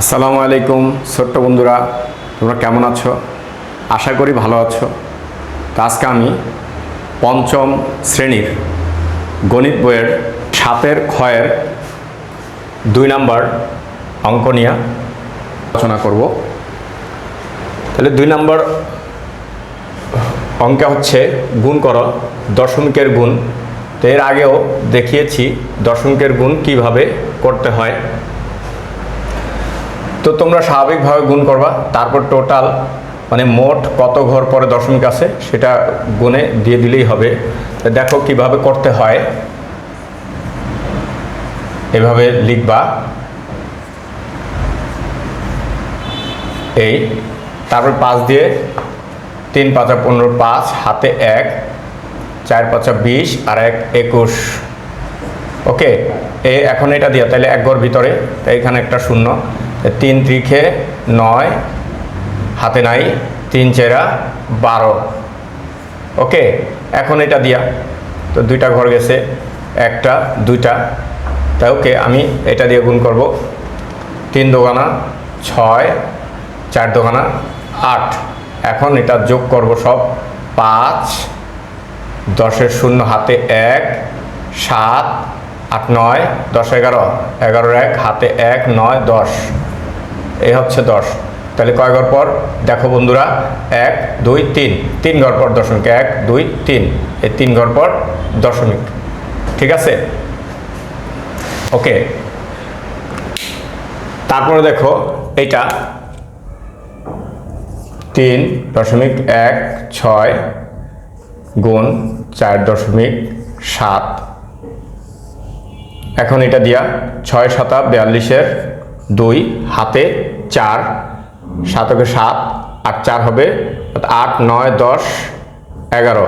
আসসালামু আলাইকুম, ছোট্ট বন্ধুরা, তোমরা কেমন আছো? আশা করি ভালো আছো। তো আজকে আমি পঞ্চম শ্রেণির গণিত বইয়ের সাতের ক্ষয়ের দুই নাম্বার অঙ্ক নিয়ে আলোচনা করব। তাহলে দুই নাম্বার অঙ্কে হচ্ছে গুণ করো, দশমিকের গুণ। তো এর আগেও দেখিয়েছি দশমিকের গুণ কীভাবে করতে হয়। তো তোমরা স্বাভাবিকভাবে গুণ করবা। তারপর টোটাল মানে মোট কত ঘর পরে দশমিক আছে সেটা গুণে দিয়ে দিলেই হবে। দেখো কীভাবে করতে হয়। এভাবে লিখবা। এই, তারপর পাঁচ দিয়ে তিন পাঁচা পনেরো পাঁচ, হাতে এক, চার পাঁচা বিশ, আর এক একুশ। ওকে, এ এখন এটা দিয়া, তাহলে এক ঘর ভিতরে, তাই এখানে একটা শূন্য। তিন ত্রিখে নয়, হাতে নাই, তিন চেরা, বারো। ওকে, এখন এটা দিয়া। তো দুইটা ঘর গেছে, একটা, দুইটা। তাই ওকে, আমি এটা দিয়ে গুণ করব। তিন দোকানা, ছয়, চার দোকানা, আট। এখন এটা যোগ করব সব পাঁচ, দশের শূন্য, হাতে এক, সাত আট নয়, দশ এগারো এগারোর এক, হাতে এক, নয়, দশ। এই হচ্ছে দশ। তাহলে কয় ঘর পর? দেখো বন্ধুরা, এক, দুই, তিন। তিন ঘর পর দশমিক এক, দুই, তিন। এই তিন ঘর পর দশমিক। ঠিক আছে? ওকে। তারপরে দেখো এটা তিন দশমিক এক, ছয় গুণ চার দশমিক সাত। এখন এটা দিয়া ছয় শতা বিয়াল্লিশের দুই, হাতে চার, সাতকে সাত, আর চার হবে আট, নয়, দশ, এগারো।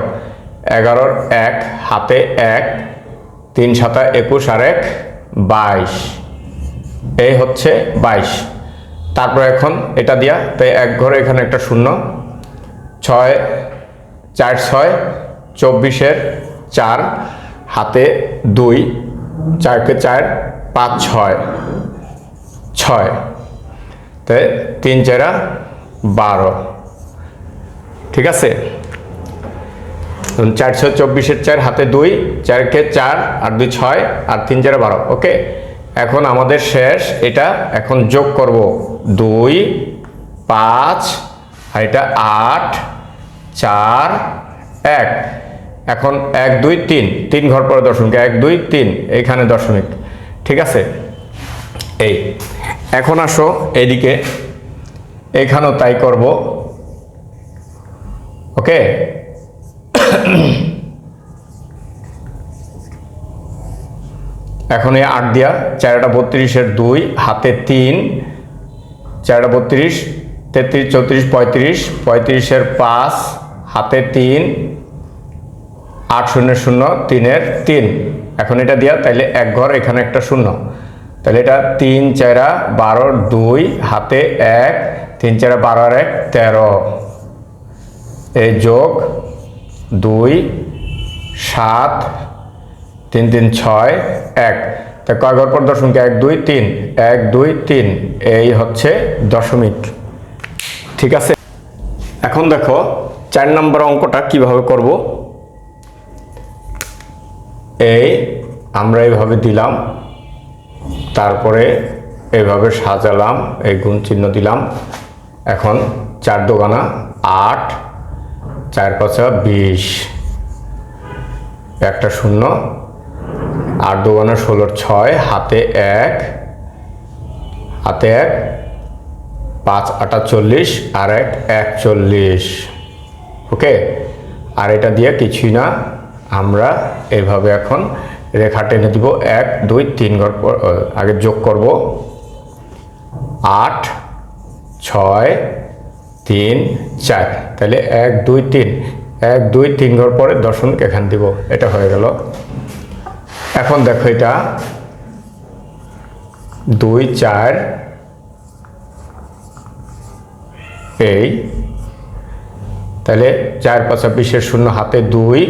এগারোর এক, হাতে এক, তিন সাতা একুশ, আর এক, বাইশ। এই হচ্ছে বাইশ। তারপর এখন এটা দিয়া, তাই এক ঘরে এখানে একটা শূন্য। ছয়, চার, ছয়, চব্বিশের চার, হাতে দুই চারকে চার, পাঁচ, ছয়। ছয়। তাই তিন, চারা বারো। ঠিক আছে? চারশো চব্বিশের চার হাতে দুই, চারকে চার আর দুই ছয় আর তিন, চারে বারো। ওকে? এখন আমাদের শেষ। এটা এখন যোগ করব দুই, পাঁচ আর এটা আট, চার, এক। এখন এক, দুই, তিন। তিন ঘর পরে দশমিক এক, দুই, তিন। এইখানে দশমিক ঠিক আছে? এই। এখন আসো এদিকে এখানেও তাই করব। ওকে? এখন এই আট দিয়া, চারটা বত্রিশের দুই, হাতে তিন। চারটা বত্রিশ, তেত্রিশ, চৌত্রিশ, পঁয়ত্রিশ, পঁয়ত্রিশের পাঁচ, হাতে তিন। আট শূন্য শূন্য তিনের তিন। এখন এটা দিয়া তাইলে এক ঘর, এখানে একটা শূন্য। তাহলে এটা তিন চারা বারো, দুই, হাতে এক, তিন চারা বারো আর এক, তেরো। এই যোগ দুই, সাত, তিন তিন, ছয়, এক। তা কয় ঘর পর দশমিক? এক, দুই, তিন। এক, দুই, তিন। এই হচ্ছে দশমিক। ঠিক আছে? এখন দেখো, চার নম্বর অঙ্কটা কীভাবে করব? এই আমরা এইভাবে দিলাম, তারপরে এইভাবে সাজালাম, এই গুণ চিহ্ন দিলাম। এখন চার দোকানা, আট, চার পাঁচা বিশ, একটা শূন্য, আট দোকানা ষোলোর ছয়, হাতে এক হাতে এক, পাঁচ, আটা চল্লিশ, আর এক, একচল্লিশ। ওকে? আর এটা দিয়ে কিছুই না। আমরা এইভাবে এখন রেখা টেনে দিব। এক, দুই, তিন ঘর আগে যোগ করব। আট, ছয়, তিন, চার। তাহলে এক, দুই, তিন। এক, দুই, তিন ঘর পরে দশমিক এখান দিব। এটা হয়ে গেল। এখন দেখো এটা। দুই, চার। এই। তাহলে চার পাঁচা, বিশের শূন্য, হাতে দুই।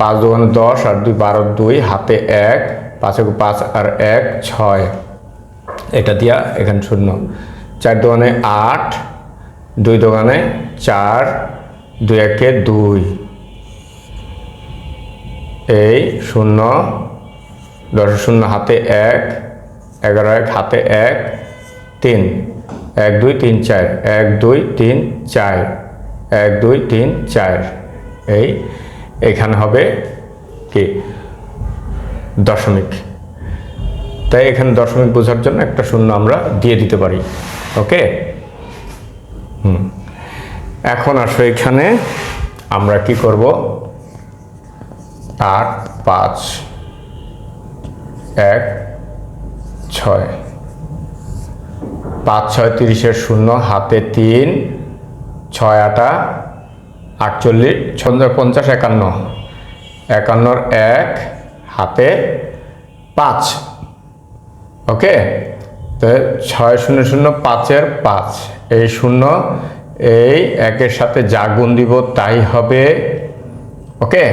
পাঁচ দোকানে দশ আর দুই বারো দুই, হাতে এক, পাঁচ এক পাঁচ আর এক, ছয়। এটা দিয়া এখানে শূন্য। চার দোকানে আট, দুই দোকানে চার, দুই একে দুই। এই শূন্য, দশ শূন্য, হাতে এক, এগারো এক, হাতে এক, তিন। এক, দুই, তিন, চার। এক, দুই, তিন, চার। এক, দুই, তিন, চার। এই এখানে হবে কি? দশমিক। তাই এখানে দশমিক বোঝার জন্য একটা শূন্য আমরা দিয়ে দিতে পারি। ওকে? হুম। এখন আসো এখানে। আমরা কি করব? আট, পাঁচ, এক, ছয়। পাঁচ, ছয়, তিরিশের শূন্য, হাতে তিন, ছয়, আটা আটচল্লিশ, ছন্দ পঞ্চাশ, একান্ন। একান্নর এক, হাতে পাঁচ। ওকে? তো ছয় শূন্য শূন্য পাঁচের পাঁচ। এই শূন্য, এই একের সাথে যা গুণ দিব তাই হবে। ওকে?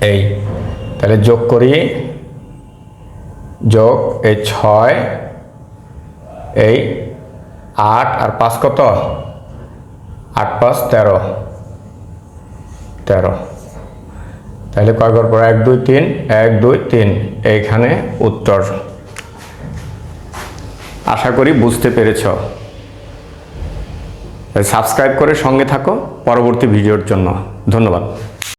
এই। তাহলে যোগ করি। যোগ, এই ছয়, এই আট, আর পাঁচ কত? আট পাঁচ, তেরো। তেরো। তাহলে কয় পর এক, দুই, তিন। এক, দুই, তিন। এইখানে উত্তর। আশা করি বুঝতে পেরেছ। সাবস্ক্রাইব করে সঙ্গে থাকো পরবর্তী ভিডিওর জন্য। ধন্যবাদ।